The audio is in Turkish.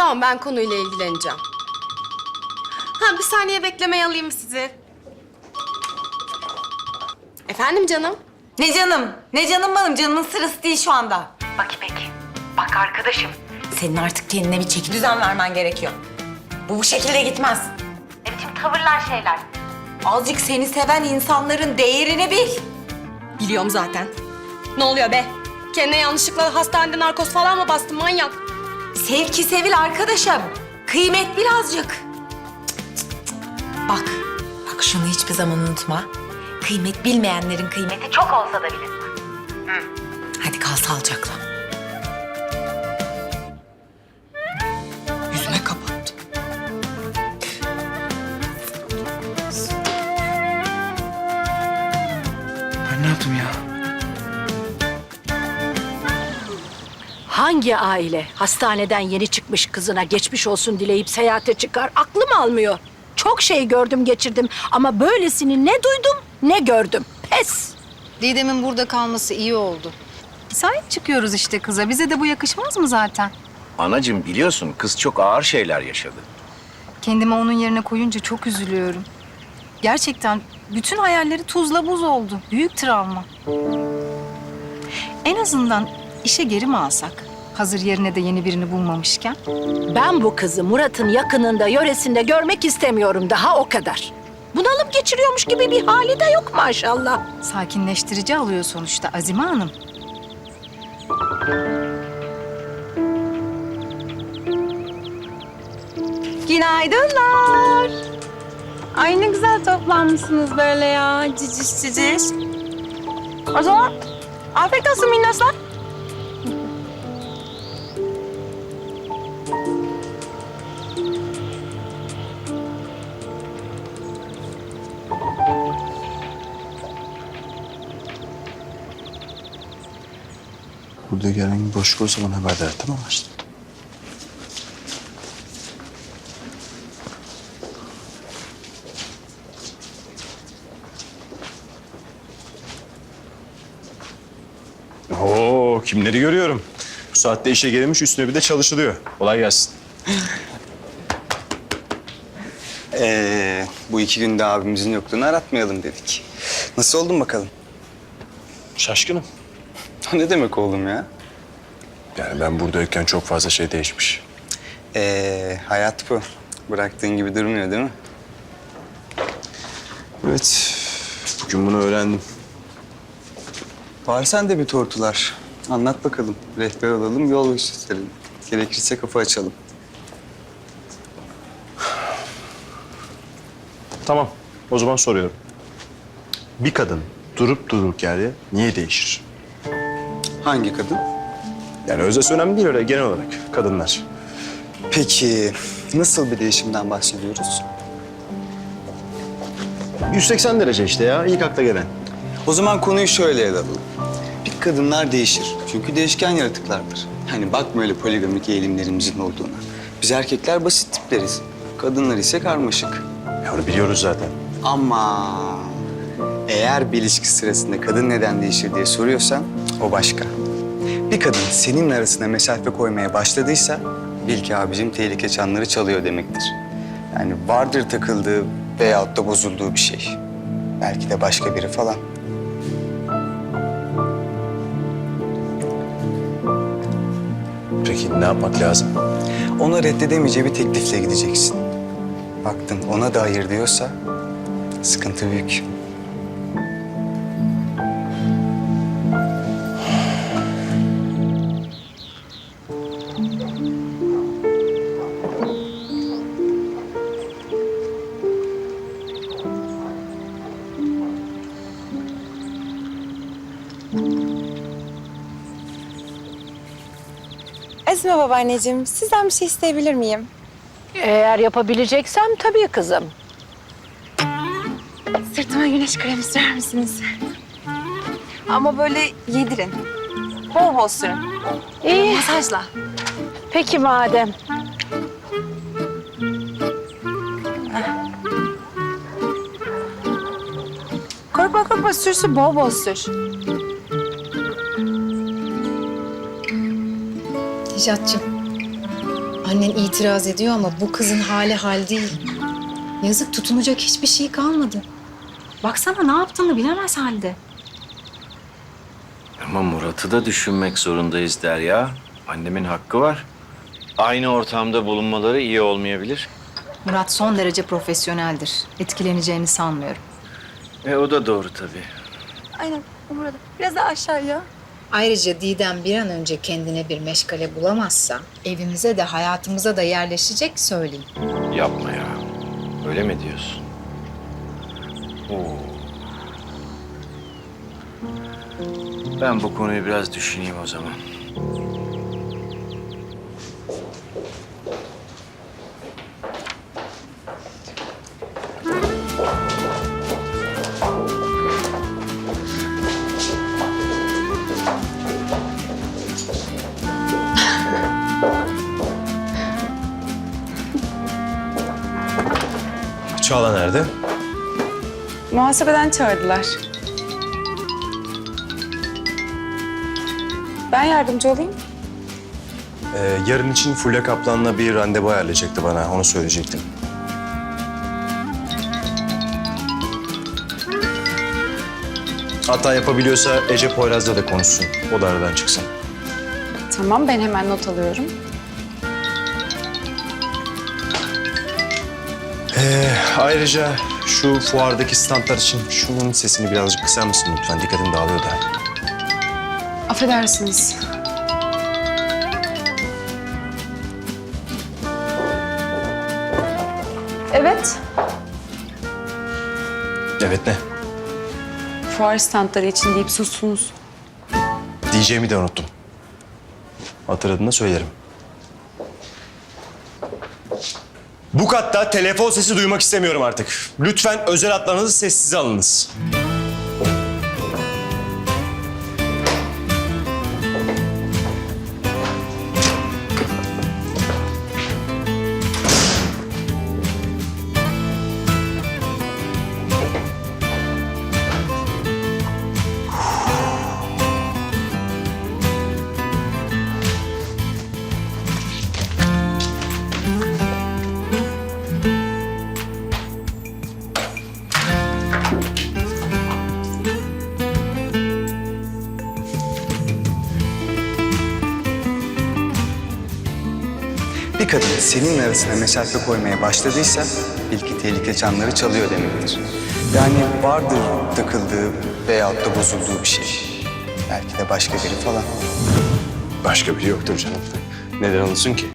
Tamam ben konuyla ilgileneceğim. Ha bir saniye beklemeye alayım sizi. Efendim canım? Ne canım? Ne canım benim? Canımın sırası değil şu anda. Bak İpek, bak arkadaşım. Senin artık kendine bir çeki düzen vermen gerekiyor. Bu bu şekilde gitmez. Ne biçim tavırlar şeyler. Azıcık seni seven insanların değerini bil. Biliyorum zaten. Ne oluyor be? Kendine yanlışlıkla hastanede narkoz falan mı bastın manyak? Sev ki sevil arkadaşım. Kıymet birazcık. Cık, cık, cık. Bak, bak şunu hiçbir zaman unutma. Kıymet bilmeyenlerin kıymeti çok olsa da bilin. Hadi kal sağlıcakla. Hangi aile hastaneden yeni çıkmış kızına geçmiş olsun dileyip seyahate çıkar? Aklım almıyor. Çok şey gördüm geçirdim ama böylesini ne duydum ne gördüm. Pes. Didem'in burada kalması iyi oldu. Sahip çıkıyoruz işte kıza. Bize de bu yakışmaz mı zaten? Anacığım biliyorsun kız çok ağır şeyler yaşadı. Kendimi onun yerine koyunca çok üzülüyorum. Gerçekten bütün hayalleri tuzla buz oldu. Büyük travma. En azından işe geri mi alsak? Hazır yerine de yeni birini bulmamışken. Ben bu kızı Murat'ın yakınında, yöresinde görmek istemiyorum daha o kadar. Bunalım geçiriyormuş gibi bir hali de yok maşallah. Sakinleştirici alıyor sonuçta Azime Hanım. Günaydınlar. Ay ne güzel toplanmışsınız böyle ya. Ciciş ciciş. O zaman afiyet olsun minnoslar. Burada herhangi boşluk olursa bana haber ver tamam mı işte? Oo, kimleri görüyorum. Bu saatte işe gelmiş üstüne bir de çalışılıyor. Kolay gelsin. Ee, bu iki günde abimizin yokluğunu aratmayalım dedik. Nasıl oldun bakalım? Şaşkınım. O ne demek oğlum ya? Yani ben buradayken çok fazla şey değişmiş. Ee, hayat bu. Bıraktığın gibi durmuyor değil mi? Evet, bugün bunu öğrendim. Var sende bir tortular. Anlat bakalım. Rehber olalım, yol gösterelim. Gerekirse kafa açalım. Tamam, o zaman soruyorum. Bir kadın durup dururken niye değişir? Hangi kadın? Yani özesi önemli değil öyle genel olarak kadınlar. Peki nasıl bir değişimden bahsediyoruz? 180 derece işte ya ilk akla gelen. O zaman konuyu şöyle ele alalım. Bir kadınlar değişir. Çünkü değişken yaratıklardır. Hani bakma öyle poligamik eğilimlerimizin olduğuna. Biz erkekler basit tipleriz. Kadınlar ise karmaşık. Ya onu biliyoruz zaten. Ama eğer bir ilişki sırasında kadın neden değişir diye soruyorsan o başka. Bir kadın senin arasına mesafe koymaya başladıysa bil ki abicim tehlike çanları çalıyor demektir. Yani vardır takıldığı veyahut da bozulduğu bir şey. Belki de başka biri falan. Peki ne yapmak lazım? Ona reddedemeyeceği bir teklifle gideceksin. Baktın ona da hayır diyorsa sıkıntı büyük. Esme babaanneciğim, sizden bir şey isteyebilir miyim? Eğer yapabileceksem tabii kızım. Sırtıma güneş kremi sürer misiniz? Ama böyle yedirin. Bol bol sürün. İyi. Masajla. Peki madem. Korkma korkma sür sür bol bol sür. Hicatçım. Annen itiraz ediyor ama bu kızın hali hal değil. Yazık tutunacak hiçbir şey kalmadı. Baksana ne yaptığını bilemez halde. Ama Murat'ı da düşünmek zorundayız Derya. Annemin hakkı var. Aynı ortamda bulunmaları iyi olmayabilir. Murat son derece profesyoneldir. Etkileneceğini sanmıyorum. E o da doğru tabii. Aynen burada. Biraz daha aşağıya. Ayrıca Didem bir an önce kendine bir meşgale bulamazsa evimize de hayatımıza da yerleşecek söyleyeyim. Yapma ya. Öyle mi diyorsun? Oo. Ben bu konuyu biraz düşüneyim o zaman. Çağla nerede? Muhasebeden çağırdılar. Ben yardımcı olayım. Ee, yarın için Fulya Kaplan'la bir randevu ayarlayacaktı bana. Onu söyleyecektim. Hatta yapabiliyorsa Ece Poyraz'la da konuşsun. O da aradan çıksın. Tamam ben hemen not alıyorum. Ee, ayrıca şu fuardaki standlar için şunun sesini birazcık kısar mısın lütfen? Dikkatim dağılıyor da. Affedersiniz. Evet. Evet ne? Fuar standları için deyip sustunuz. Diyeceğimi de unuttum. Hatırladığında söylerim. Bu katta telefon sesi duymak istemiyorum artık. Lütfen özel hatlarınızı sessize alınız. Bir kadın senin arasına mesafe koymaya başladıysa bil ki tehlike çanları çalıyor demektir. Yani vardır takıldığı veyahut da bozulduğu bir şey. Belki de başka biri falan. Başka biri yoktur canım. Neden olsun ki?